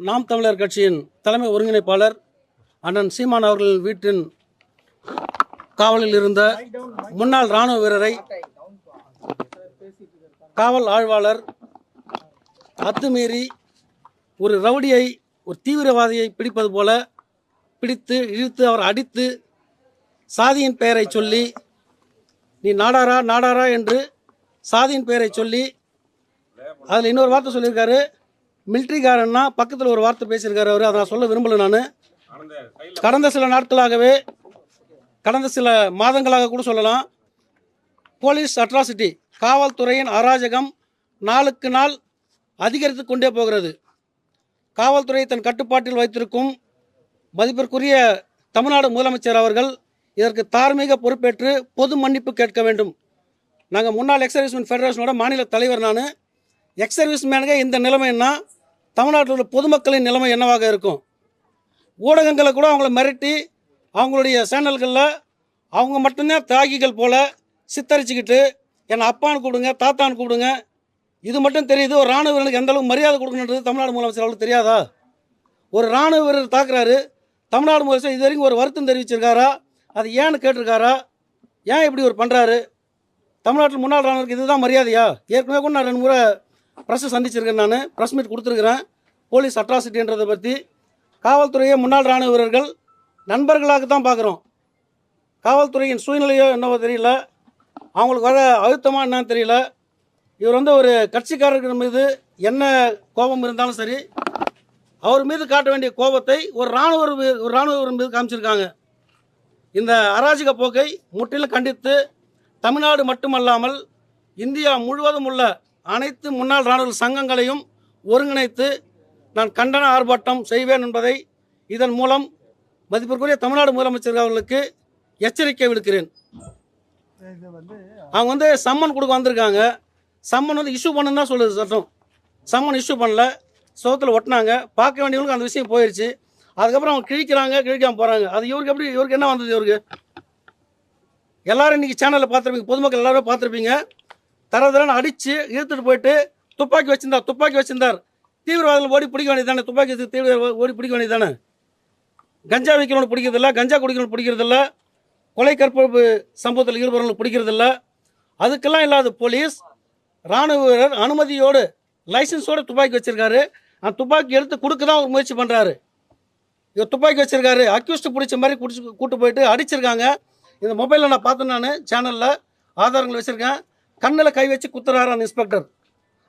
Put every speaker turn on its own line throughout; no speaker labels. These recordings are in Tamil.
நாம் தமிழர் கட்சியின் தலைமை ஒருங்கிணைப்பாளர் அண்ணன் சீமான் அவர்கள் வீட்டின் காவலில் இருந்த முன்னாள் இராணுவ வீரரை காவல் ஆழ்வாளர் அத்துமீறி ஒரு ரவுடியை ஒரு தீவிரவாதியை பிடிப்பது போல பிடித்து இழுத்து அவர் அடித்து சாதியின் பெயரை சொல்லி நீ நாடாரா நாடாரா என்று சாதியின் பெயரை சொல்லி அதில் இன்னொரு வார்த்தை சொல்லியிருக்காரு மிலிட்ரிக்காரன்னா பக்கத்தில் ஒரு வார்த்தை பேசியிருக்காரு அவர். அதை நான் சொல்ல விரும்பலை நான். கடந்த சில நாட்களாகவே கடந்த சில மாதங்களாக கூட சொல்லலாம் போலீஸ் அட்ராசிட்டி காவல்துறையின் அராஜகம் நாளுக்கு நாள் அதிகரித்து கொண்டே போகிறது. காவல்துறை தன் கட்டுப்பாட்டில் வைத்திருக்கும் மதிப்பிற்குரிய தமிழ்நாடு முதலமைச்சர் அவர்கள் இதற்கு தார்மீக பொறுப்பேற்று பொது மன்னிப்பு கேட்க வேண்டும். நாங்கள் முன்னாள் எக்ஸ் சர்வீஸ்மேன் ஃபெடரேஷனோட மாநில தலைவர் நான். எக்ஸ் சர்வீஸ்மேனுங்க இந்த நிலைமைன்னா தமிழ்நாட்டில் உள்ள பொதுமக்களின் நிலைமை என்னவாக இருக்கும்? ஊடகங்களை கூட அவங்கள மிரட்டி அவங்களுடைய சேனல்களில் அவங்க மட்டும்தான் தியாகிகள் போல் சித்தரிச்சுக்கிட்டு என்னை அப்பான்னு கூப்பிடுங்க தாத்தான்னு கூப்பிடுங்க. இது மட்டும் தெரியுது. ஒரு ராணுவ வீரனுக்கு எந்த அளவுக்கு மரியாதை கொடுக்கணுன்றது தமிழ்நாடு முதலமைச்சர் அவளுக்கு தெரியாதா? ஒரு ராணுவ வீரர் தாக்குறாரு. தமிழ்நாடு முதலமைச்சர் இது வரைக்கும் ஒரு வருத்தம் தெரிவிச்சிருக்காரா? அது ஏன்னு கேட்டிருக்காரா? ஏன் இப்படி ஒரு பண்ணுறாரு தமிழ்நாட்டில் முன்னாள் ராணுவருக்கு இதுதான் மரியாதையா? ஏற்கனவே கூட நான் ரெண்டு முறை ப்ரெஸ்ஸை சந்திச்சிருக்கேன் நான். ப்ரெஸ் மீட் கொடுத்துருக்குறேன். போலீஸ் அட்ராசிட்டின்றதை பற்றி காவல்துறையை முன்னாள் ராணுவ வீரர்கள் நண்பர்களாக தான் பார்க்குறோம். காவல்துறையின் சூழ்நிலையோ என்னவோ தெரியல. அவங்களுக்கு வர அழுத்தமாக என்னன்னு தெரியல. இவர் வந்து ஒரு கட்சிக்காரர்கள் மீது என்ன கோபம் இருந்தாலும் சரி அவர் மீது காட்ட வேண்டிய கோபத்தை ஒரு இராணுவ ஒரு இராணுவ மீது காமிச்சிருக்காங்க. இந்த அராஜக போக்கை முற்றிலும் கண்டித்து தமிழ்நாடு மட்டுமல்லாமல் இந்தியா முழுவதும் உள்ள அனைத்து முன்னாள் இராணுவ சங்கங்களையும் ஒருங்கிணைத்து நான் கண்டன ஆர்ப்பாட்டம் செய்வேன் என்பதை இதன் மூலம் மதிப்பிற்குரிய தமிழ்நாடு முதலமைச்சர் அவர்களுக்கு எச்சரிக்கை விடுக்கிறேன். அவங்க வந்து சம்மன் கொடுக்க வந்திருக்காங்க. சம்மன் வந்து இஷ்யூ பண்ணுன்னு தான் சொல்லுது சட்டம். சம்மன் இஷ்யூ பண்ணல. சோத்தில் ஒட்டினாங்க. பார்க்க வேண்டியவங்களுக்கு அந்த விஷயம் போயிடுச்சு அதுக்கப்புறம் அவங்க கிழிக்கிறாங்க கிழிக்காமல் போகிறாங்க அது இவருக்கு எப்படி இவருக்கு என்ன வந்தது இவருக்கு? எல்லாரும் இன்றைக்கி சேனலில் பார்த்துருப்பீங்க. பொதுமக்கள் எல்லாரும் பார்த்துருப்பீங்க. தர தரன்னு அடித்து இழுத்துட்டு போயிட்டு துப்பாக்கி வச்சிருந்தார் துப்பாக்கி வச்சிருந்தார். தீவிரவாதிகள் ஓடி பிடிக்க வேண்டியது தானே துப்பாக்கி வச்சு தீவிர ஓடி பிடிக்க வேண்டியது தானே கஞ்சா விற்கிறவங்க பிடிக்கிறதில்ல கஞ்சா குடிக்கிறவங்க பிடிக்கிறதில்ல கொலை கற்பழிப்பு சம்பவத்தில் ஈடுபடுறவங்களுக்கு பிடிக்கிறதில்ல. அதுக்கெல்லாம் இல்லாத போலீஸ் ராணுவ வீரர் அனுமதியோடு லைசன்ஸோடு துப்பாக்கி வச்சுருக்காரு. அந்த துப்பாக்கி எடுத்து கொடுக்க தான் ஒரு முயற்சி பண்ணுறாரு இவர் துப்பாக்கி வச்சுருக்காரு. அக்யூஸ்ட்டு பிடிச்ச மாதிரி குடிச்சு கூட்டு போயிட்டு அடிச்சிருக்காங்க. இந்த மொபைலில் நான் பார்த்தேன் நான் சேனலில் ஆதாரங்கள் வச்சுருக்கேன். கண்ணில் கை வச்சு குத்துறாரு அந்த இன்ஸ்பெக்டர்.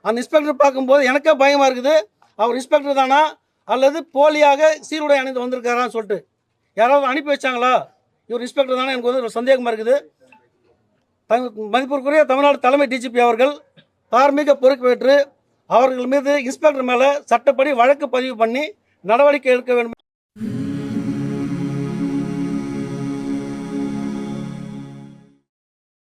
அந்த இன்ஸ்பெக்டர் பார்க்கும்போது எனக்கே பயமாக இருக்குது. அவர் இன்ஸ்பெக்டர் தானா? அல்லது போலியாக சீருடை அணிந்து வந்திருக்காரான்னு சொல்லிட்டு. யாராவது அனுப்பி வச்சாங்களா? இவர் இன்ஸ்பெக்டர் தானே? எனக்கு வந்து ஒரு சந்தேகமாக இருக்குது. மதிப்பிற்குரிய தமிழ்நாடு தலைமை டிஜிபி அவர்கள் தார்மீக பொறுப்பேற்று அவர்கள் மீது இன்ஸ்பெக்டர் மேலே சட்டப்படி வழக்கு பதிவு பண்ணி நடவடிக்கை எடுக்க வேண்டும்.